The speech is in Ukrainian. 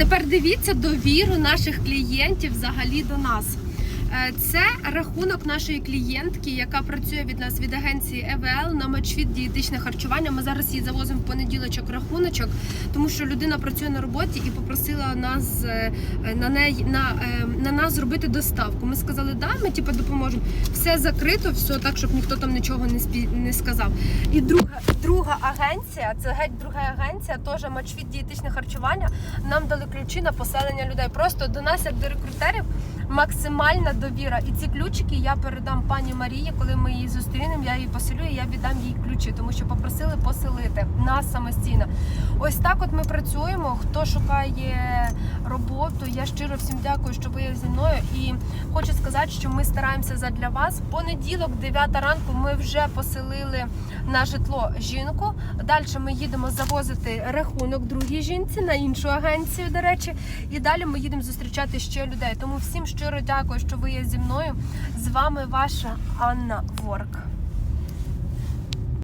Тепер дивіться довіру наших клієнтів взагалі до нас. Е, Це рахунок нашої клієнтки, яка працює від нас від агенції ЕВЛ на матчфіт дієтичне харчування. Ми зараз її завозимо в понеділочок рахуночок, тому що людина працює на роботі і попросила нас е, на неї на, е, на нас зробити доставку. Ми сказали, да, ми типу, допоможемо. Все закрито, все так, щоб ніхто там нічого не спі... не сказав. І друга, друга агенція, це геть друга агенція, теж матчфіт дієтичне харчування. Нам дали ключі на поселення людей. Просто до нас, як до рекрутерів, максимальна довіра. І ці ключики я передам пані Марії, коли ми її зустрінемо, я її поселю і я віддам їй ключі, тому що попросили поселити нас самостійно. Ось так от ми працюємо. Хто шукає роботу, я щиро всім дякую, що ви зі мною. І хочу сказати, що ми стараємося задля вас. Понеділок, 9 ранку, ми вже поселили на житло жінку. Далі ми їдемо завозити рахунок другій жінці на іншу агенцію, до речі. І далі ми їдемо зустрічати ще людей. Тому всім щиро дякую, що ви є зі мною. З вами ваша Анна Ворк.